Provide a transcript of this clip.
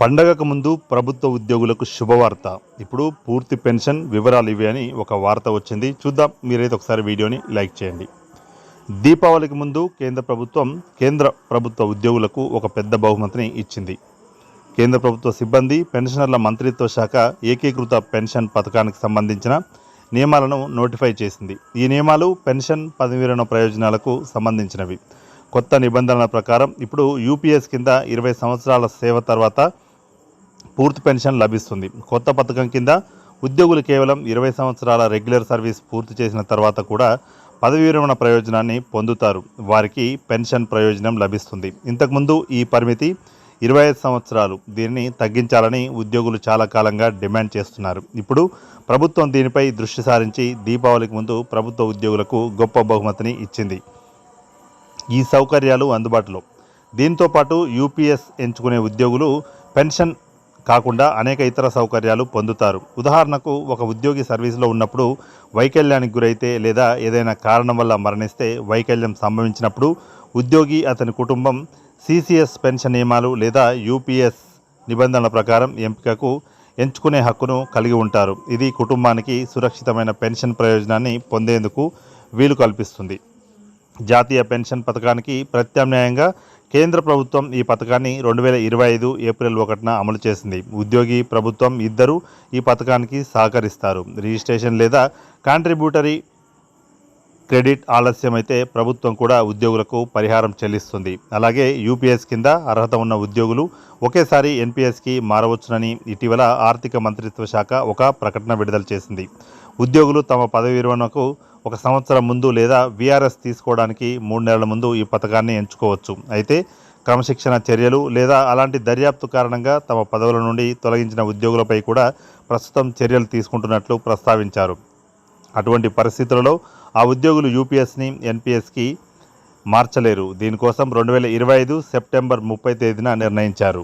పండగకు ముందు ప్రభుత్వ ఉద్యోగులకు శుభవార్త. ఇప్పుడు పూర్తి పెన్షన్ వివరాలు ఇవి అని ఒక వార్త వచ్చింది. చూద్దాం మీరైతే ఒకసారి వీడియోని లైక్ చేయండి. దీపావళికి ముందు కేంద్ర ప్రభుత్వం కేంద్ర ప్రభుత్వ ఉద్యోగులకు ఒక పెద్ద బహుమతిని ఇచ్చింది. కేంద్ర ప్రభుత్వ సిబ్బంది పెన్షనర్ల మంత్రిత్వ శాఖ ఏకీకృత పెన్షన్ పథకానికి సంబంధించిన నియమాలను నోటిఫై చేసింది. ఈ నియమాలు పెన్షన్ పదవీరణ ప్రయోజనాలకు సంబంధించినవి. కొత్త నిబంధనల ప్రకారం ఇప్పుడు యూపీఎస్ కింద ఇరవై సంవత్సరాల సేవ తర్వాత పూర్తి పెన్షన్ లభిస్తుంది. కొత్త పథకం కింద ఉద్యోగులు కేవలం ఇరవై సంవత్సరాల రెగ్యులర్ సర్వీస్ పూర్తి చేసిన తర్వాత కూడా పదవి విరమణ ప్రయోజనాన్ని పొందుతారు. వారికి పెన్షన్ ప్రయోజనం లభిస్తుంది. ఇంతకుముందు ఈ పరిమితి ఇరవై ఐదు సంవత్సరాలు. దీనిని తగ్గించాలని ఉద్యోగులు చాలా కాలంగా డిమాండ్ చేస్తున్నారు. ఇప్పుడు ప్రభుత్వం దీనిపై దృష్టి సారించి దీపావళికి ముందు ప్రభుత్వ ఉద్యోగులకు గొప్ప బహుమతిని ఇచ్చింది. ఈ సౌకర్యాలు అందుబాటులో. దీంతో పాటు యూపీఎస్ ఎంచుకునే ఉద్యోగులు పెన్షన్ కాకుండా అనేక ఇతర సౌకర్యాలు పొందుతారు. ఉదాహరణకు ఒక ఉద్యోగి సర్వీసులో ఉన్నప్పుడు వైకల్యానికి గురైతే లేదా ఏదైనా కారణం వల్ల మరణిస్తే వైకల్యం సంభవించినప్పుడు ఉద్యోగి అతని కుటుంబం సిసిఎస్ పెన్షన్ నియమాలు లేదా యూపీఎస్ నిబంధనల ప్రకారం ఎంపికకు ఎంచుకునే హక్కును కలిగి ఉంటారు. ఇది కుటుంబానికి సురక్షితమైన పెన్షన్ ప్రయోజనాన్ని పొందేందుకు వీలు కల్పిస్తుంది. జాతీయ పెన్షన్ పథకానికి ప్రత్యామ్నాయంగా కేంద్ర ప్రభుత్వం ఈ పథకాన్ని రెండు వేల ఇరవై ఐదు ఏప్రిల్ ఒకటిన అమలు చేసింది. ఉద్యోగి ప్రభుత్వం ఇద్దరు ఈ పథకానికి సహకరిస్తారు. రిజిస్ట్రేషన్ లేదా కాంట్రిబ్యూటరీ క్రెడిట్ ఆలస్యమైతే ప్రభుత్వం కూడా ఉద్యోగులకు పరిహారం చెల్లిస్తుంది. అలాగే యూపీఎస్ కింద అర్హత ఉన్న ఉద్యోగులు ఒకేసారి ఎన్పిఎస్కి మారవచ్చునని ఇటీవల ఆర్థిక మంత్రిత్వ శాఖ ఒక ప్రకటన విడుదల చేసింది. ఉద్యోగులు తమ పదవి విరమణకు ఒక సంవత్సరం ముందు లేదా వీఆర్ఎస్ తీసుకోవడానికి మూడు నెలల ముందు ఈ పథకాన్ని ఎంచుకోవచ్చు. అయితే క్రమశిక్షణ చర్యలు లేదా అలాంటి దర్యాప్తు కారణంగా తమ పదవుల నుండి తొలగించిన ఉద్యోగులపై కూడా ప్రస్తుతం చర్యలు తీసుకుంటున్నట్లు ప్రస్తావించారు. అటువంటి పరిస్థితులలో ఆ ఉద్యోగులు యూపీఎస్ని ఎన్పిఎస్కి మార్చలేరు. దీనికోసం రెండు వేల ఇరవై ఐదు సెప్టెంబర్ ముప్పై తేదీన నిర్ణయించారు.